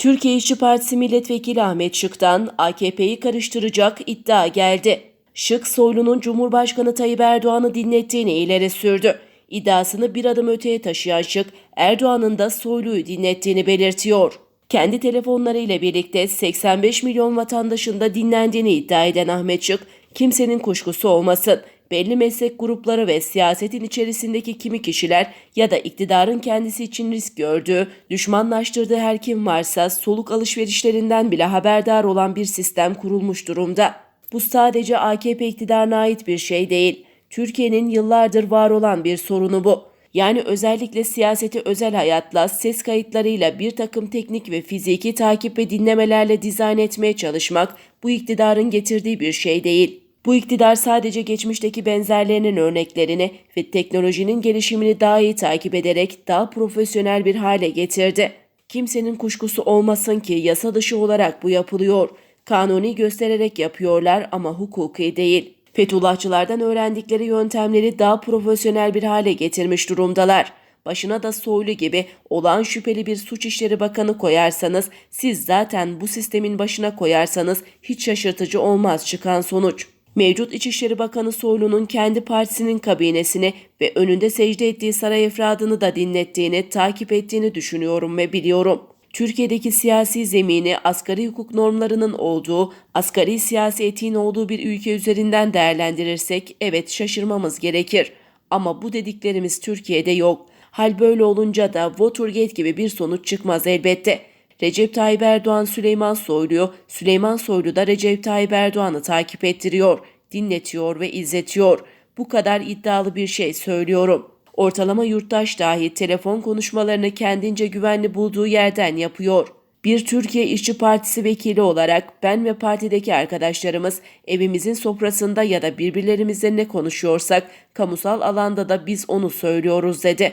Türkiye İşçi Partisi Milletvekili Ahmet Şık'tan AKP'yi karıştıracak iddia geldi. Şık, Soylu'nun Cumhurbaşkanı Tayyip Erdoğan'ı dinlettiğini ileri sürdü. İddiasını bir adım öteye taşıyan Şık, Erdoğan'ın da Soylu'yu dinlettiğini belirtiyor. Kendi telefonlarıyla birlikte 85 milyon vatandaşın da dinlendiğini iddia eden Ahmet Şık, kimsenin kuşkusu olmasın. Belli meslek grupları ve siyasetin içerisindeki kimi kişiler ya da iktidarın kendisi için risk gördüğü, düşmanlaştırdığı her kim varsa soluk alışverişlerinden bile haberdar olan bir sistem kurulmuş durumda. Bu sadece AKP iktidarına ait bir şey değil. Türkiye'nin yıllardır var olan bir sorunu bu. Yani özellikle siyaseti özel hayatla, ses kayıtlarıyla bir takım teknik ve fiziki takip ve dinlemelerle dizayn etmeye çalışmak bu iktidarın getirdiği bir şey değil. Bu iktidar sadece geçmişteki benzerlerinin örneklerini ve teknolojinin gelişimini daha iyi takip ederek daha profesyonel bir hale getirdi. Kimsenin kuşkusu olmasın ki yasa dışı olarak bu yapılıyor. Kanuni göstererek yapıyorlar ama hukuki değil. Fethullahçılardan öğrendikleri yöntemleri daha profesyonel bir hale getirmiş durumdalar. Başına da Soylu gibi olağan şüpheli bir suç işleri bakanı koyarsanız, siz zaten bu sistemin başına koyarsanız hiç şaşırtıcı olmaz çıkan sonuç. Mevcut İçişleri Bakanı Soylu'nun kendi partisinin kabinesini ve önünde secde ettiği saray efradını da dinlettiğini, takip ettiğini düşünüyorum ve biliyorum. Türkiye'deki siyasi zemini asgari hukuk normlarının olduğu, asgari siyasi etiğin olduğu bir ülke üzerinden değerlendirirsek evet şaşırmamız gerekir. Ama bu dediklerimiz Türkiye'de yok. Hal böyle olunca da Watergate gibi bir sonuç çıkmaz elbette. Recep Tayyip Erdoğan Süleyman Soylu'yu, Süleyman Soylu da Recep Tayyip Erdoğan'ı takip ettiriyor, dinletiyor ve izletiyor. Bu kadar iddialı bir şey söylüyorum. Ortalama yurttaş dahi telefon konuşmalarını kendince güvenli bulduğu yerden yapıyor. Bir Türkiye İşçi Partisi vekili olarak ben ve partideki arkadaşlarımız evimizin sofrasında ya da birbirlerimizle ne konuşuyorsak kamusal alanda da biz onu söylüyoruz dedi.